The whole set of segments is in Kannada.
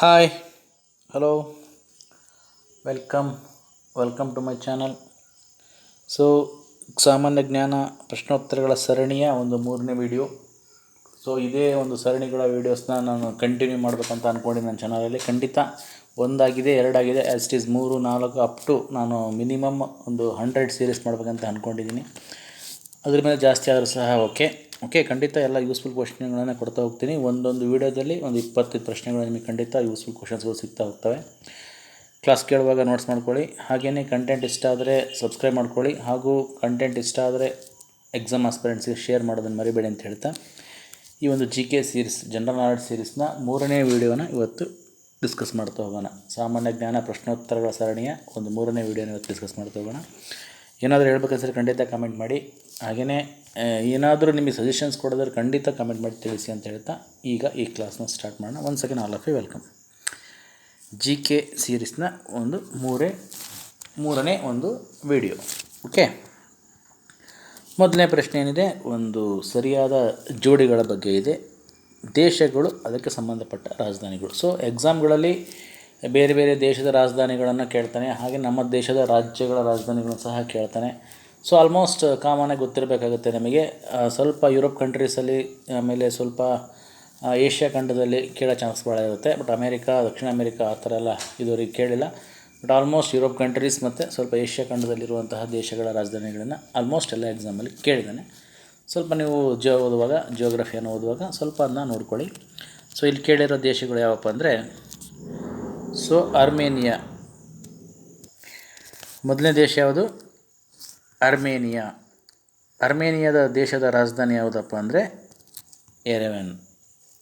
Hi hello welcome welcome to my channel so ಸಾಮಾನ್ಯ ಜ್ಞಾನ, ಪ್ರಶ್ನೋತ್ತರಗಳ ಸರಣಿಯ ಒಂದು ಮೂರನೇ ವಿಡಿಯೋ ಸೊ ಇದೇ ಒಂದು ಸರಣಿಗಳ ವೀಡಿಯೋಸ್ನ ನಾನು ಕಂಟಿನ್ಯೂ ಮಾಡಬೇಕಂತ ಅಂದ್ಕೊಂಡು ನನ್ನ ಚಾನಲಲ್ಲಿ ಖಂಡಿತ ಒಂದಾಗಿದೆ, ಎರಡಾಗಿದೆ ಇಟ್ ಈಸ್ ಮೂರು, ನಾಲ್ಕು ಅಪ್ ಟು ನಾನು ಮಿನಿಮಮ್ ಒಂದು ಹಂಡ್ರೆಡ್ ಸೀರೀಸ್ ಮಾಡಬೇಕಂತ ಅಂದ್ಕೊಂಡಿದ್ದೀನಿ ಅದ್ರ ಮೇಲೆ ಜಾಸ್ತಿ ಆದರೂ ಸಹ ಓಕೆ ಓಕೆ ಖಂಡಿತ ಎಲ್ಲ ಯೂಸ್ಫುಲ್ ಕ್ವಶನ್ಗಳನ್ನು ಕೊಡ್ತಾ ಹೋಗ್ತೀನಿ. ಒಂದೊಂದು ವೀಡಿಯೋದಲ್ಲಿ ಒಂದು ಇಪ್ಪತ್ತೈದು ಪ್ರಶ್ನೆಗಳು ನಿಮಗೆ ಖಂಡಿತ ಯೂಸ್ಫುಲ್ ಕ್ವಶನ್ಸ್ಗಳು ಸಿಗ್ತಾ ಹೋಗ್ತವೆ. ಕ್ಲಾಸ್ ಕೇಳುವಾಗ ನೋಟ್ಸ್ ಮಾಡ್ಕೊಳ್ಳಿ. ಹಾಗೆಯೇ ಕಂಟೆಂಟ್ ಇಷ್ಟ ಆದರೆ ಸಬ್ಸ್ಕ್ರೈಬ್ ಮಾಡ್ಕೊಳ್ಳಿ. ಹಾಗೂ ಕಂಟೆಂಟ್ ಇಷ್ಟ ಆದರೆ ಎಕ್ಸಾಮ್ ಆಸ್ಪರೆಂಟ್ಸ್ಗೆ ಶೇರ್ ಮಾಡೋದನ್ನು ಮರಿಬೇಡಿ ಅಂತ ಹೇಳ್ತಾ ಈ ಒಂದು G K series general knowledge ಸೀರೀಸ್ನ ಮೂರನೇ ವೀಡಿಯೋನ ಇವತ್ತು ಡಿಸ್ಕಸ್ ಮಾಡ್ತಾ ಹೋಗೋಣ. ಸಾಮಾನ್ಯ ಜ್ಞಾನ ಪ್ರಶ್ನೋತ್ತರಗಳ ಸರಣಿಯ ಒಂದು ಮೂರನೇ ವೀಡಿಯೋನ ಇವತ್ತು ಡಿಸ್ಕಸ್ ಮಾಡ್ತಾ ಹೋಗೋಣ. ಏನಾದರೂ ಹೇಳ್ಬೇಕಂದ್ರೆ ಖಂಡಿತ ಕಮೆಂಟ್ ಮಾಡಿ. ಹಾಗೆಯೇ ಏನಾದರೂ ನಿಮಗೆ ಸಜೆಷನ್ಸ್ ಕೊಡೋದ್ರೆ ಖಂಡಿತ ಕಮೆಂಟ್ ಮಾಡಿ ತಿಳಿಸಿ ಅಂತ ಹೇಳ್ತಾ ಈಗ ಈ ಕ್ಲಾಸ್ನ ಸ್ಟಾರ್ಟ್ ಮಾಡೋಣ. ಒಂದು second all of you welcome G K ಸೀರೀಸ್ನ ಒಂದು ಮೂರೇ, ಮೂರನೇ ಒಂದು ವಿಡಿಯೋ ಓಕೆ ಮೊದಲನೇ ಪ್ರಶ್ನೆ ಏನಿದೆ? ಒಂದು ಸರಿಯಾದ ಜೋಡಿಗಳ ಬಗ್ಗೆ ಇದೆ. ದೇಶಗಳು, ಅದಕ್ಕೆ ಸಂಬಂಧಪಟ್ಟ ರಾಜಧಾನಿಗಳು. ಸೊ ಎಕ್ಸಾಮ್ಗಳಲ್ಲಿ ಬೇರೆ ಬೇರೆ ದೇಶದ ರಾಜಧಾನಿಗಳನ್ನು ಕೇಳ್ತಾನೆ, ಹಾಗೆ ನಮ್ಮ ದೇಶದ ರಾಜ್ಯಗಳ ರಾಜಧಾನಿಗಳನ್ನು ಸಹ ಕೇಳ್ತಾನೆ. ಸೊ ಆಲ್ಮೋಸ್ಟ್ ಕಾಮನಾಗಿ ಗೊತ್ತಿರಬೇಕಾಗುತ್ತೆ ನಮಗೆ. ಸ್ವಲ್ಪ ಯುರೋಪ್ ಕಂಟ್ರೀಸಲ್ಲಿ ಆಮೇಲೆ ಸ್ವಲ್ಪ ಏಷ್ಯಾ ಖಂಡದಲ್ಲಿ ಕೇಳೋ ಚಾನ್ಸ್ ಭಾಳ ಇರುತ್ತೆ ಬಟ್ ಅಮೇರಿಕಾ ದಕ್ಷಿಣ ಅಮೇರಿಕಾ ಆ ಥರ ಎಲ್ಲ ಇದುವರೆಗೆ ಕೇಳಿಲ್ಲ. ಬಟ್ ಆಲ್ಮೋಸ್ಟ್ ಯುರೋಪ್ ಕಂಟ್ರೀಸ್ ಮತ್ತು ಸ್ವಲ್ಪ ಏಷ್ಯಾ ಖಂಡದಲ್ಲಿರುವಂತಹ ದೇಶಗಳ ರಾಜಧಾನಿಗಳನ್ನು ಆಲ್ಮೋಸ್ಟ್ ಎಲ್ಲ ಎಕ್ಸಾಮಲ್ಲಿ ಕೇಳಿದ್ದಾನೆ. ಸ್ವಲ್ಪ ನೀವು ಜಿಯೋ ಓದುವಾಗ ಜಿಯೋಗ್ರಫಿಯನ್ನು ಓದುವಾಗ ಸ್ವಲ್ಪ ಅದನ್ನ ನೋಡ್ಕೊಳ್ಳಿ. ಸೊ ಇಲ್ಲಿ ಕೇಳಿರೋ ದೇಶಗಳು ಯಾವಪ್ಪ ಅಂದರೆ ಸೊ, ಅರ್ಮೇನಿಯಾ. ಮೊದಲನೇ ದೇಶ ಯಾವುದು? ಅರ್ಮೇನಿಯಾ. ಅರ್ಮೇನಿಯಾದ ದೇಶದ ರಾಜಧಾನಿ ಯಾವುದಪ್ಪ ಅಂದರೆ? ಎರೆವೆನ್.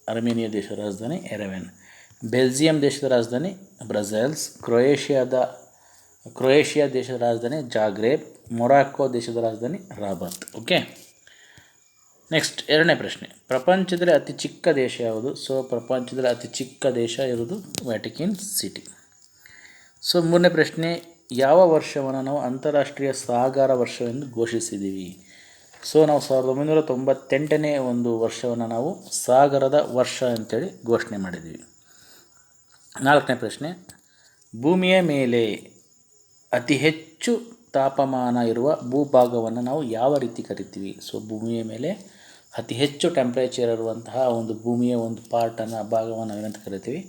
ಅರ್ಮೇನಿಯಾ ದೇಶದ ರಾಜಧಾನಿ ಎರೆವೆನ್. ಬೆಲ್ಜಿಯಂ ದೇಶದ ರಾಜಧಾನಿ ಬ್ರಸೆಲ್ಸ್ ಕ್ರೊಯೇಷಿಯಾದ, ಕ್ರೊಯೇಷಿಯಾ ದೇಶದ ರಾಜಧಾನಿ ಜಾಗ್ರೇಬ್. ಮೊರಾಕೋ ದೇಶದ ರಾಜಧಾನಿ ರಾಬತ್ ಓಕೆ? ನೆಕ್ಸ್ಟ್ ಎರಡನೇ ಪ್ರಶ್ನೆ. ಪ್ರಪಂಚದಲ್ಲಿ ಅತಿ ಚಿಕ್ಕ ದೇಶ ಯಾವುದು? ಸೊ ಪ್ರಪಂಚದಲ್ಲಿ ಅತಿ ಚಿಕ್ಕ ದೇಶ ಇರೋದು ವ್ಯಾಟಿಕಿನ್ ಸಿಟಿ ಸೊ ಮೂರನೇ ಪ್ರಶ್ನೆ, ಯಾವ ವರ್ಷವನ್ನು ನಾವು ಅಂತಾರಾಷ್ಟ್ರೀಯ ಸಾಗರ ವರ್ಷವೆಂದು ಘೋಷಿಸಿದ್ದೀವಿ? ಸೊ ನಾವು ಸಾವಿರದ ಒಂಬೈನೂರ ತೊಂಬತ್ತೆಂಟನೇ ಒಂದು ವರ್ಷವನ್ನು ನಾವು ಸಾಗರದ ವರ್ಷ ಅಂತೇಳಿ ಘೋಷಣೆ ಮಾಡಿದ್ದೀವಿ. ನಾಲ್ಕನೇ ಪ್ರಶ್ನೆ, ಭೂಮಿಯ ಮೇಲೆ ಅತಿ ಹೆಚ್ಚು ತಾಪಮಾನ ಇರುವ ಭೂಭಾಗವನ್ನು ನಾವು ಯಾವ ರೀತಿ ಕರಿತೀವಿ? ಸೊ ಭೂಮಿಯ ಮೇಲೆ ಅತಿ ಹೆಚ್ಚು ಟೆಂಪ್ರೇಚರ್ ಇರುವಂತಹ ಒಂದು ಭೂಮಿಯ ಒಂದು ಪಾರ್ಟನ್ನು ಭಾಗವನ್ನು ಏನಂತ ಕರಿತೀವಿ?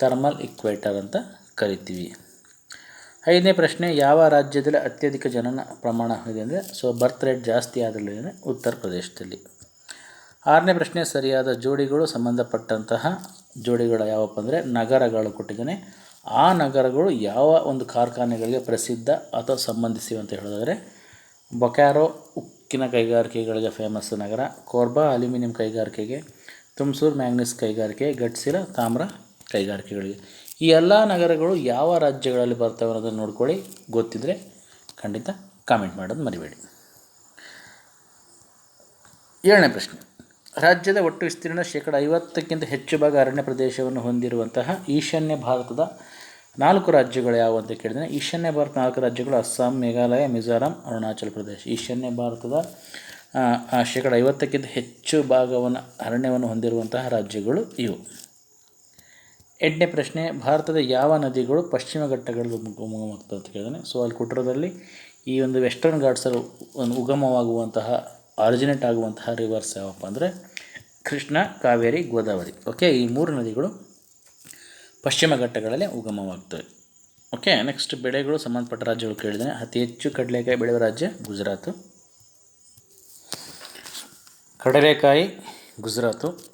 ಥರ್ಮಲ್ ಇಕ್ವೇಟರ್ ಅಂತ ಕರಿತೀವಿ. ಐದನೇ ಪ್ರಶ್ನೆ, ಯಾವ ರಾಜ್ಯದಲ್ಲಿ ಅತ್ಯಧಿಕ ಜನನ ಪ್ರಮಾಣ ಇದೆ ಅಂದರೆ ಸೊ ಬರ್ತ್ ರೇಟ್ ಜಾಸ್ತಿ ಆದಲ್ಲಿ ಉತ್ತರ ಪ್ರದೇಶದಲ್ಲಿ. ಆರನೇ ಪ್ರಶ್ನೆ, ಸರಿಯಾದ ಜೋಡಿಗಳು ಸಂಬಂಧಪಟ್ಟಂತಹ ಜೋಡಿಗಳು ಯಾವಪ್ಪ ಅಂದರೆ, ನಗರಗಳು ಕೊಟ್ಟಿದ್ದಾನೆ. ಆ ನಗರಗಳು ಯಾವ ಒಂದು ಕಾರ್ಖಾನೆಗಳಿಗೆ ಪ್ರಸಿದ್ಧ ಅಥವಾ ಸಂಬಂಧಿಸಿವೆ ಅಂತ ಹೇಳೋದಾದರೆ ಬೊಕ್ಯಾರೋ ಉಕ್ಕಿನ ಕೈಗಾರಿಕೆಗಳಿಗೆ ಫೇಮಸ್ ನಗರ. ಕೋರ್ಬಾ ಅಲ್ಯೂಮಿನಿಯಂ ಕೈಗಾರಿಕೆಗೆ, ತುಮಸೂರು ಮ್ಯಾಂಗ್ನೀಸ್ ಕೈಗಾರಿಕೆ ಗಟ್ಸಿರ ತಾಮ್ರ ಕೈಗಾರಿಕೆಗಳಿಗೆ. ಈ ಎಲ್ಲ ನಗರಗಳು ಯಾವ ರಾಜ್ಯಗಳಲ್ಲಿ ಬರ್ತವೆ ಅನ್ನೋದನ್ನು ನೋಡ್ಕೊಳ್ಳಿ. ಗೊತ್ತಿದ್ದರೆ ಖಂಡಿತ ಕಾಮೆಂಟ್ ಮಾಡೋದು ಮರಿಬೇಡಿ. ಏಳನೇ ಪ್ರಶ್ನೆ. ರಾಜ್ಯದ ಒಟ್ಟು ವಿಸ್ತೀರ್ಣ ಶೇಕಡ ಐವತ್ತಕ್ಕಿಂತ ಹೆಚ್ಚು ಭಾಗ ಅರಣ್ಯ ಪ್ರದೇಶವನ್ನು ಹೊಂದಿರುವಂತಹ ಈಶಾನ್ಯ ಭಾರತದ ನಾಲ್ಕು ರಾಜ್ಯಗಳು ಯಾವುವು ಅಂತ ಕೇಳಿದರೆ, ಈಶಾನ್ಯ ಭಾರತ ನಾಲ್ಕು ರಾಜ್ಯಗಳು, ಅಸ್ಸಾಂ, ಮೇಘಾಲಯ, ಮಿಜೋರಾಂ, ಅರುಣಾಚಲ ಪ್ರದೇಶ. ಈಶಾನ್ಯ ಭಾರತದ ಶೇಕಡ ಐವತ್ತಕ್ಕಿಂತ ಹೆಚ್ಚು ಭಾಗವನ್ನು ಅರಣ್ಯವನ್ನು ಹೊಂದಿರುವಂತಹ ರಾಜ್ಯಗಳು ಇವು. ಎಂಟನೇ ಪ್ರಶ್ನೆ, ಭಾರತದ ಯಾವ ನದಿಗಳು ಪಶ್ಚಿಮ ಘಟ್ಟಗಳಲ್ಲಿ ಉಗಮವಾಗ್ತವೆ ಅಂತ ಕೇಳಿದಾನೆ. ಸೊ, ಅಲ್ಲಿ ಕುಟ್ರದಲ್ಲಿ ಈ ಒಂದು ವೆಸ್ಟರ್ನ್ ಘಾಟ್ಸಲ್ಲಿ ಒಂದು ಉಗಮವಾಗುವಂತಹ, ಆರಿಜಿನೇಟ್ ಆಗುವಂತಹ ರಿವರ್ಸ್ ಯಾವಪ್ಪ ಅಂದರೆ ಕೃಷ್ಣ, ಕಾವೇರಿ, ಗೋದಾವರಿ. ಓಕೆ ಈ ಮೂರು ನದಿಗಳು ಪಶ್ಚಿಮ ಘಟ್ಟಗಳಲ್ಲಿ ಉಗಮವಾಗ್ತವೆ ಓಕೆ ನೆಕ್ಸ್ಟ್ ಬೆಳೆಗಳು ಸಂಬಂಧಪಟ್ಟ ರಾಜ್ಯಗಳು ಕೇಳಿದರೆ ಅತಿ ಹೆಚ್ಚು ಕಡಲೆಕಾಯಿ ಬೆಳೆಯುವ ರಾಜ್ಯ ಗುಜರಾತ್. ಕಡಲೆಕಾಯಿ, ಗುಜರಾತು.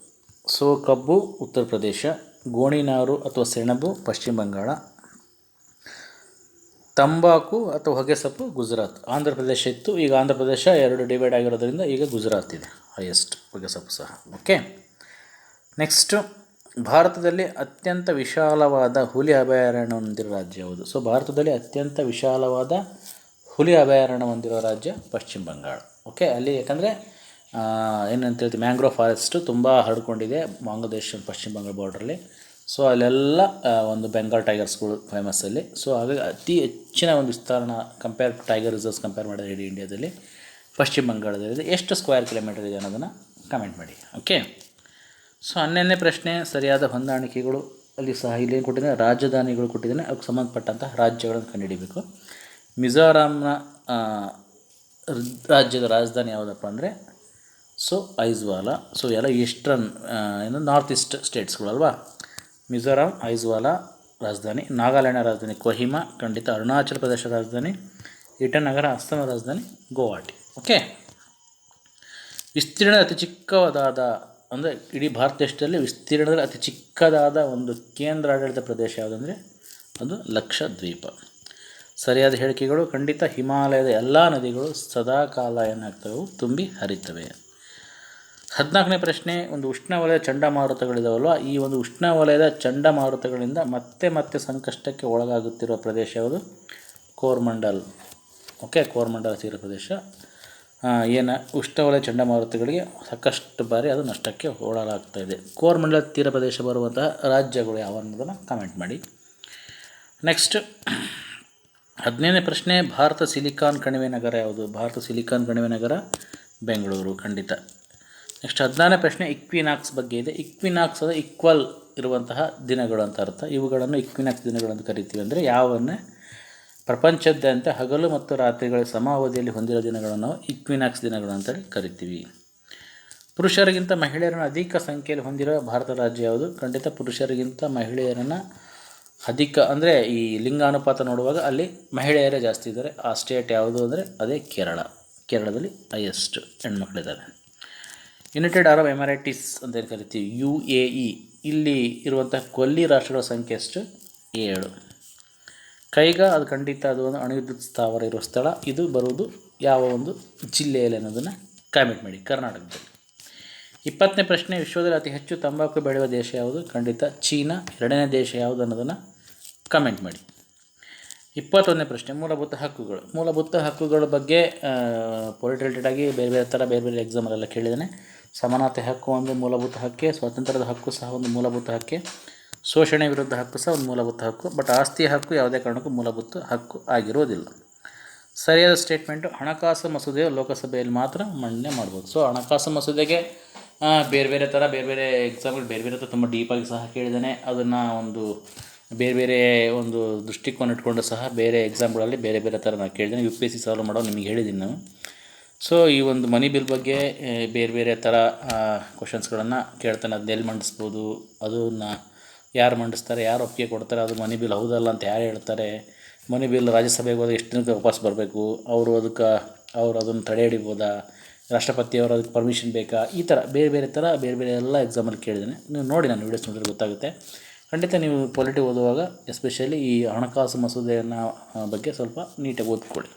ಸೊ, ಕಬ್ಬು, ಉತ್ತರ ಪ್ರದೇಶ. ಗೋಣಿನಾರು ಅಥವಾ ಸೆಣಬು, ಪಶ್ಚಿಮ ಬಂಗಾಳ. ತಂಬಾಕು ಅಥವಾ ಹೊಗೆಸೊಪ್ಪು, ಗುಜರಾತ್. ಆಂಧ್ರ ಪ್ರದೇಶ ಇತ್ತು. ಈಗ ಆಂಧ್ರ ಪ್ರದೇಶ ಎರಡು ಡಿವೈಡ್ ಆಗಿರೋದ್ರಿಂದ ಈಗ ಗುಜರಾತ್ ಇದೆ. ಹೈಯೆಸ್ಟ್ ಹೊಗೆಸೊಪ್ಪು ಸಹ. ಓಕೆ ನೆಕ್ಸ್ಟು ಭಾರತದಲ್ಲಿ ಅತ್ಯಂತ ವಿಶಾಲವಾದ ಹುಲಿ ಅಭಯಾರಣ್ಯ ಹೊಂದಿರೋ ರಾಜ್ಯ ಯಾವುದು? ಸೊ ಭಾರತದಲ್ಲಿ ಅತ್ಯಂತ ವಿಶಾಲವಾದ ಹುಲಿ ಅಭಯಾರಣ್ಯ ಹೊಂದಿರೋ ರಾಜ್ಯ ಪಶ್ಚಿಮ ಬಂಗಾಳ. ಓಕೆ ಅಲ್ಲಿ ಯಾಕಂದರೆ ಏನಂತ ಹೇಳ್ತೀವಿ ಮ್ಯಾಂಗ್ರೋವ್ ಫಾರೆಸ್ಟು ತುಂಬ ಹರಡ್ಕೊಂಡಿದೆ ಬಾಂಗ್ಲಾದೇಶ ಪಶ್ಚಿಮ ಬಂಗಾಳ ಬಾರ್ಡ್ರಲ್ಲಿ ಸೊ ಅಲ್ಲೆಲ್ಲ ಒಂದು ಬೆಂಗಾಲ್ ಟೈಗರ್ಸ್ಗಳು ಫೇಮಸ್ ಅಲ್ಲಿ. ಸೊ ಹಾಗಾಗಿ ಅತಿ ಹೆಚ್ಚಿನ ಒಂದು ವಿಸ್ತಾರಣ ಕಂಪೇರ್ ಟೈಗರ್ ರಿಸರ್ವ್ಸ್ ಕಂಪೇರ್ ಮಾಡಿದ್ರೆ ಇಡೀ ಇಂಡಿಯಾದಲ್ಲಿ ಪಶ್ಚಿಮ ಬಂಗಾಳದಲ್ಲಿ ಎಷ್ಟು ಸ್ಕ್ವೇರ್ ಕಿಲೋಮೀಟರ್ ಇದೆ ಅನ್ನೋದನ್ನು ಕಮೆಂಟ್ ಮಾಡಿ. ಓಕೆ ಸೊ ಹನ್ನೆರಡನೇ ಪ್ರಶ್ನೆ, ಸರಿಯಾದ ಹೊಂದಾಣಿಕೆಗಳು ಅಲ್ಲಿ ಸಹ ಇಲ್ಲಿ ಏನು ಕೊಟ್ಟಿದ್ದಾನೆ ರಾಜಧಾನಿಗಳು ಕೊಟ್ಟಿದ್ದಾನೆ ಅದಕ್ಕೆ ಸಂಬಂಧಪಟ್ಟಂತಹ ರಾಜ್ಯಗಳನ್ನು ಕಂಡುಹಿಡಿಬೇಕು. ಮಿಜೋರಾಂನ ರಾಜ್ಯದ ರಾಜಧಾನಿ ಯಾವುದಪ್ಪ ಅಂದರೆ, ಸೊ, ಐಜ್ವಾಲ. ಸೊ ಎಲ್ಲ ಈಸ್ಟರ್ನ್ ಏನು, ನಾರ್ತ್ ಈಸ್ಟ್ ಸ್ಟೇಟ್ಸ್ಗಳಲ್ವಾ? ಮಿಜೋರಾಂ, ಐಜ್ವಾಲ ರಾಜಧಾನಿ, ನಾಗಾಲ್ಯಾಂಡ್ ರಾಜಧಾನಿ, ಕೊಹಿಮಾ, ಖಂಡಿತ ಅರುಣಾಚಲ ಪ್ರದೇಶ ರಾಜಧಾನಿ, ಇಟನಗರ ಅಸ್ಸಾಂ ರಾಜಧಾನಿ, ಗುವಾಹಟಿ. ಓಕೆ? ವಿಸ್ತೀರ್ಣ ಅತಿ ಚಿಕ್ಕದಾದ ಅಂದರೆ ಇಡೀ ಭಾರತ ದೇಶದಲ್ಲಿ ವಿಸ್ತೀರ್ಣದಲ್ಲಿ ಅತಿ ಚಿಕ್ಕದಾದ ಒಂದು ಕೇಂದ್ರ ಆಡಳಿತ ಪ್ರದೇಶ ಯಾವುದಂದರೆ ಅದು ಲಕ್ಷದ್ವೀಪ. ಸರಿಯಾದ ಹೇಳಿಕೆಗಳು ಖಂಡಿತ ಹಿಮಾಲಯದ ಎಲ್ಲ ನದಿಗಳು ಸದಾ ಕಾಲ ಏನಾಗ್ತವೆ? ತುಂಬಿ ಹರಿತವೆ. ಹದಿನಾಲ್ಕನೇ ಪ್ರಶ್ನೆ, ಒಂದು ಉಷ್ಣವಲಯದ ಚಂಡಮಾರುತಗಳಿದಾವಲ್ವ? ಈ ಒಂದು ಉಷ್ಣವಲಯದ ಚಂಡಮಾರುತಗಳಿಂದ ಮತ್ತೆ ಮತ್ತೆ ಸಂಕಷ್ಟಕ್ಕೆ ಒಳಗಾಗುತ್ತಿರುವ ಪ್ರದೇಶ ಯಾವುದು? ಕೋರ್ಮಂಡಲ್. ಓಕೆ, ಕೋರ್ಮಂಡಲ ತೀರ ಪ್ರದೇಶ. ಏನು ಉಷ್ಣವಲಯ ಚಂಡಮಾರುತಗಳಿಗೆ ಸಾಕಷ್ಟು ಬಾರಿ ಅದು ನಷ್ಟಕ್ಕೆ ಓಡಲಾಗ್ತಾ ಇದೆ. ಕೋರ್ಮಂಡಲ ತೀರ ಪ್ರದೇಶ ಬರುವಂತಹ ರಾಜ್ಯಗಳು ಯಾವ ಅನ್ನೋದನ್ನು ಕಾಮೆಂಟ್ ಮಾಡಿ. ನೆಕ್ಸ್ಟ್ ಹದಿನೈದನೇ ಪ್ರಶ್ನೆ, ಭಾರತ ಸಿಲಿಕಾನ್ ಕಣಿವೆ ನಗರ ಯಾವುದು? ಭಾರತ ಸಿಲಿಕಾನ್ ಕಣಿವೆ ನಗರ, ಬೆಂಗಳೂರು, ಖಂಡಿತ. ನೆಕ್ಸ್ಟ್ ಹದಿನಾರನೇ ಪ್ರಶ್ನೆ ಇಕ್ವಿನಾಕ್ಸ್ ಬಗ್ಗೆ ಇದೆ. ಇಕ್ವಿನಾಕ್ಸ್ ಅದು ಇಕ್ವಲ್ ಇರುವಂತಹ ದಿನಗಳು ಅಂತ ಅರ್ಥ. ಇವುಗಳನ್ನು ಇಕ್ವಿನಾಕ್ಸ್ ದಿನಗಳು ಅಂತ ಕರಿತೀವಿ ಅಂದರೆ ಯಾವನ್ನೇ? ಪ್ರಪಂಚದಾದ್ಯಂತ ಹಗಲು ಮತ್ತು ರಾತ್ರಿಗಳ ಸಮಾವಧಿಯಲ್ಲಿ ಹೊಂದಿರೋ ದಿನಗಳನ್ನು ನಾವು ಇಕ್ವಿನಾಕ್ಸ್ ದಿನಗಳು ಅಂತೇಳಿ ಕರಿತೀವಿ. ಪುರುಷರಿಗಿಂತ ಮಹಿಳೆಯರನ್ನು ಅಧಿಕ ಸಂಖ್ಯೆಯಲ್ಲಿ ಹೊಂದಿರೋ ಭಾರತ ರಾಜ್ಯ ಯಾವುದು? ಖಂಡಿತ ಪುರುಷರಿಗಿಂತ ಮಹಿಳೆಯರನ್ನು ಅಧಿಕ ಅಂದರೆ ಈ ಲಿಂಗಾನುಪಾತ ನೋಡುವಾಗ ಅಲ್ಲಿ ಮಹಿಳೆಯರೇ ಜಾಸ್ತಿ ಇದ್ದಾರೆ. ಆ ಸ್ಟೇಟ್ ಯಾವುದು ಅಂದರೆ ಅದೇ ಕೇರಳ. ಕೇರಳದಲ್ಲಿ ಹೈಯೆಸ್ಟ್ ಹೆಣ್ಮಕ್ಳಿದ್ದಾರೆ ಯುನೈಟೆಡ್ ಅರಬ್ ಎಮಿರೇಟಿಸ್ ಅಂತ ಏನು ಕರಿತೀವಿ? ಯು ಎ ಇ ಇಲ್ಲಿ ಇರುವಂಥ ಕೊಲ್ಲಿ ರಾಷ್ಟ್ರಗಳ ಸಂಖ್ಯೆ ಎಷ್ಟು? ಏಳು. ಕೈಗಾ ಅದು ಖಂಡಿತ ಅದು ಒಂದು ಅಣುವಿದ್ಯುತ್ ಸ್ಥಾವರ ಇರುವ ಸ್ಥಳ. ಇದು ಬರುವುದು ಯಾವ ಒಂದು ಜಿಲ್ಲೆಯಲ್ಲಿ ಅನ್ನೋದನ್ನು ಕಾಮೆಂಟ್ ಮಾಡಿ. ಕರ್ನಾಟಕದಲ್ಲಿ. ಇಪ್ಪತ್ತನೇ ಪ್ರಶ್ನೆ, ವಿಶ್ವದಲ್ಲಿ ಅತಿ ಹೆಚ್ಚು ತಂಬಾಕು ಬೆಳೆಯುವ ದೇಶ ಯಾವುದು? ಖಂಡಿತ ಚೀನಾ. ಎರಡನೇ ದೇಶ ಯಾವುದು ಅನ್ನೋದನ್ನು ಕಮೆಂಟ್ ಮಾಡಿ. ಇಪ್ಪತ್ತೊಂದನೇ ಪ್ರಶ್ನೆ, ಮೂಲಭೂತ ಹಕ್ಕುಗಳು. ಮೂಲಭೂತ ಹಕ್ಕುಗಳ ಬಗ್ಗೆ ಪೊಲಿಟ್ರೇಟೆಡ್ ಆಗಿ ಬೇರೆ ಬೇರೆ ಥರ ಬೇರೆ ಬೇರೆ ಎಕ್ಸಾಮಲ್ಲೆಲ್ಲ ಕೇಳಿದ್ದಾನೆ. ಸಮಾನತೆ ಹಕ್ಕು ಒಂದು ಮೂಲಭೂತ ಹಕ್ಕೆ, ಸ್ವಾತಂತ್ರ್ಯದ ಹಕ್ಕು ಸಹ ಒಂದು ಮೂಲಭೂತ ಹಕ್ಕೆ. ಶೋಷಣೆ ವಿರುದ್ಧ ಹಕ್ಕು ಸಹ ಒಂದು ಮೂಲಭೂತ ಹಕ್ಕು ಬಟ್ ಆಸ್ತಿಯ ಹಕ್ಕು ಯಾವುದೇ ಕಾರಣಕ್ಕೂ ಮೂಲಭೂತ ಹಕ್ಕು ಆಗಿರುವುದಿಲ್ಲ ಸರಿಯಾದ ಸ್ಟೇಟ್ಮೆಂಟು ಹಣಕಾಸು ಮಸೂದೆಯು ಲೋಕಸಭೆಯಲ್ಲಿ ಮಾತ್ರ ಮಂಡನೆ ಮಾಡ್ಬೋದು. ಸೊ ಹಣಕಾಸು ಮಸೂದೆಗೆ ಬೇರೆ ಬೇರೆ ಥರ ಬೇರೆ ಬೇರೆ ಎಕ್ಸಾಂಪಲ್ ಬೇರೆ ಬೇರೆ ಥರ ತುಂಬ ಡೀಪಾಗಿ ಸಹ ಕೇಳಿದ್ದಾನೆ. ಅದನ್ನು ಒಂದು ಬೇರೆ ಬೇರೆ ಒಂದು ದೃಷ್ಟಿಕೋನ ಇಟ್ಕೊಂಡು ಸಹ ಬೇರೆ ಎಕ್ಸಾಮ್ಗಳಲ್ಲಿ ಬೇರೆ ಬೇರೆ ಥರ ನಾನು ಕೇಳಿದ್ದೇನೆ. U P S C solve ಮಾಡೋ ನಿಮಗೆ ಹೇಳಿದ್ದೀನಿ ನಾನು. ಸೊ ಈ ಒಂದು ಮನಿ ಬಿಲ್ ಬಗ್ಗೆ ಬೇರೆ ಬೇರೆ ಥರ ಕ್ವಶನ್ಸ್ಗಳನ್ನು ಕೇಳ್ತಾನೆ ಅದನ್ನೆಲ್ಲಿ ಮಂಡಿಸ್ಬೋದು, ಅದನ್ನು ಯಾರು ಮಂಡಿಸ್ತಾರೆ, ಯಾರು ಒಪ್ಪಿಗೆ ಕೊಡ್ತಾರೆ, ಅದು ಮನಿ ಬಿಲ್ ಹೌದಲ್ಲ ಅಂತ ಯಾರು ಹೇಳ್ತಾರೆ? ಮನಿ ಬಿಲ್ ರಾಜ್ಯಸಭೆಗೆ ಹೋದಾಗ ಎಷ್ಟು ದಿನಕ್ಕೆ ವಾಪಸ್ ಬರಬೇಕು? ಅವರು ಅದಕ್ಕೆ, ಅವರು ಅದನ್ನು ತಡೆ ಹಿಡಿಬೋದಾ? ರಾಷ್ಟ್ರಪತಿಯವರು ಅದಕ್ಕೆ ಪರ್ಮಿಷನ್ ಬೇಕಾ? ಈ ಥರ ಬೇರೆ ಬೇರೆ ಥರ ಬೇರೆ ಬೇರೆ ಎಲ್ಲ ಎಕ್ಸಾಮಲ್ಲಿ ಕೇಳಿದ್ದೇನೆ. ನೀವು ನೋಡಿ ನಾನು ವೀಡಿಯೋಸ್ ನೋಡಿದ್ರೆ ಗೊತ್ತಾಗುತ್ತೆ. ಖಂಡಿತ ನೀವು ಪೊಲಿಟಿ ಓದುವಾಗ ಎಸ್ಪೆಷಲಿ ಈ ಹಣಕಾಸು ಮಸೂದೆಯನ್ನು ಬಗ್ಗೆ ಸ್ವಲ್ಪ ನೀಟಾಗಿ ಓದ್ಕೊಳ್ಳಿ.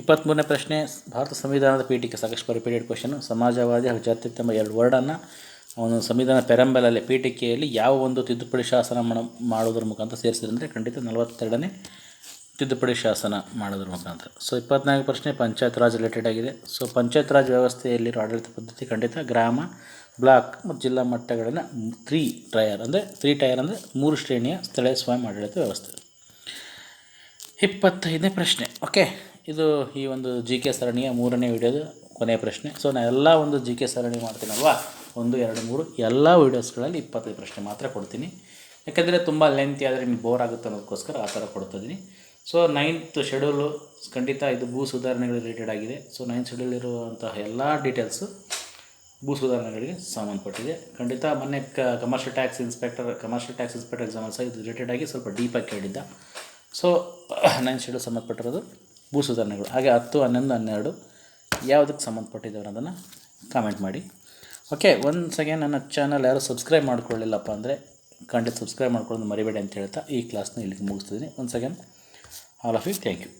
ಇಪ್ಪತ್ತ್ಮೂರನೇ ಪ್ರಶ್ನೆ, ಭಾರತ ಸಂವಿಧಾನದ ಪೀಠಿಕೆ ಸಾಕಷ್ಟು ರಿಪೀಟೆಡ್ ಕ್ವಶನ್ ಸಮಾಜವಾದಿ ಹಾಗೂ ಜಾತ್ಯತಮ ಎರಡು ವರ್ಡನ್ನು ಅವನು ಸಂವಿಧಾನ ಪೆರಂಬಲಲ್ಲಿ ಪೀಠಿಕೆಯಲ್ಲಿ ಯಾವ ಒಂದು ತಿದ್ದುಪಡಿ ಶಾಸನ ಮಾಡ ಮಾಡೋದ್ರ ಮುಖಾಂತರ ಸೇರಿಸಿದ್ರೆ ಖಂಡಿತ ನಲವತ್ತೆರಡನೇ ತಿದ್ದುಪಡಿ ಶಾಸನ ಮಾಡೋದ್ರ ಮುಖಾಂತರ. ಸೊ ಇಪ್ಪತ್ನಾಲ್ಕು ಪ್ರಶ್ನೆ ಪಂಚಾಯತ್ ರಾಜ್ ರಿಲೇಟೆಡ್ ಆಗಿದೆ. ಸೊ ಪಂಚಾಯತ್ ರಾಜ್ ವ್ಯವಸ್ಥೆಯಲ್ಲಿರೋ ಆಡಳಿತ ಪದ್ಧತಿ ಖಂಡಿತ ಗ್ರಾಮ, ಬ್ಲಾಕ್ ಮತ್ತು ಜಿಲ್ಲಾ ಮಟ್ಟಗಳನ್ನು ತ್ರೀ ಟಯರ್ ಅಂದರೆ ತ್ರೀ ಟಯರ್ ಅಂದರೆ ಮೂರು ಶ್ರೇಣಿಯ ಸ್ಥಳೀಯ ಸ್ವಯಂ ಆಡಳಿತ ವ್ಯವಸ್ಥೆ. ಇಪ್ಪತ್ತೈದನೇ ಪ್ರಶ್ನೆ. ಓಕೆ ಇದು ಈ ಒಂದು ಜಿ ಕೆ ಸರಣಿಯ ಮೂರನೇ ವಿಡಿಯೋದ ಕೊನೆಯ ಪ್ರಶ್ನೆ. ಸೊ ನಾನು ಎಲ್ಲ ಒಂದು ಜಿ ಕೆ ಸರಣಿ ಮಾಡ್ತೀನಲ್ವಾ? ಒಂದು, ಎರಡು, ಮೂರು ಎಲ್ಲ ವೀಡಿಯೋಸ್ಗಳಲ್ಲಿ ಇಪ್ಪತ್ತೈದು ಪ್ರಶ್ನೆ ಮಾತ್ರ ಕೊಡ್ತೀನಿ. ಯಾಕೆಂದರೆ ತುಂಬ ಲೆಂತಿ ಆದರೆ ನಿಮ್ಗೆ ಬೋರ್ ಆಗುತ್ತೆ ಅನ್ನೋದಕ್ಕೋಸ್ಕರ ಆ ಥರ ಕೊಡ್ತಿದ್ದೀನಿ ಸೊ ನೈನ್ತ್ ಶೆಡ್ಯೂಲು ಖಂಡಿತ ಇದು ಭೂ ಸುಧಾರಣೆಗಳು ರಿಲೇಟೆಡ್ ಆಗಿದೆ. ಸೊ ನೈನ್ತ್ ಶೆಡ್ಯೂಲ್ ಇರುವಂತಹ ಎಲ್ಲ ಡೀಟೇಲ್ಸು ಭೂ ಸುಧಾರಣೆಗಳಿಗೆ ಸಂಬಂಧಪಟ್ಟಿದೆ. ಖಂಡಿತ ಮೊನ್ನೆ commercial tax inspector commercial tax inspector exam ಸಹ ಇದು ರಿಲೇಟೆಡ್ ಆಗಿ ಸ್ವಲ್ಪ ಡೀಪಾಗಿ ಕೇಳಿದ್ದ. ಸೊ ನೈನ್ ಶೆಡ್ಯೂಲ್ ಸಂಬಂಧಪಟ್ಟಿರೋದು ಭೂ ಸುಧಾರಣೆಗಳು. ಹಾಗೆ ಹತ್ತು, ಹನ್ನೊಂದು, ಹನ್ನೆರಡು ಯಾವುದಕ್ಕೆ ಸಂಬಂಧಪಟ್ಟಿದ್ದವರು ಅದನ್ನು ಕಾಮೆಂಟ್ ಮಾಡಿ. ಓಕೆ ಒನ್ಸ್ ಅಗೇನ್ ನನ್ನ ಚಾನಲ್ ಯಾರು ಸಬ್ಸ್ಕ್ರೈಬ್ ಮಾಡ್ಕೊಳ್ಳಿಲ್ಲಪ್ಪ ಅಂದರೆ ಖಂಡಿತ ಸಬ್ಸ್ಕ್ರೈಬ್ ಮಾಡ್ಕೊಳ್ಳೋದು ಮರಿಬೇಡಿ ಅಂತ ಹೇಳ್ತಾ ಈ ಕ್ಲಾಸ್ನ ಇಲ್ಲಿಗೆ ಮುಗಿಸ್ತಿದ್ದೀನಿ once again all of you thank you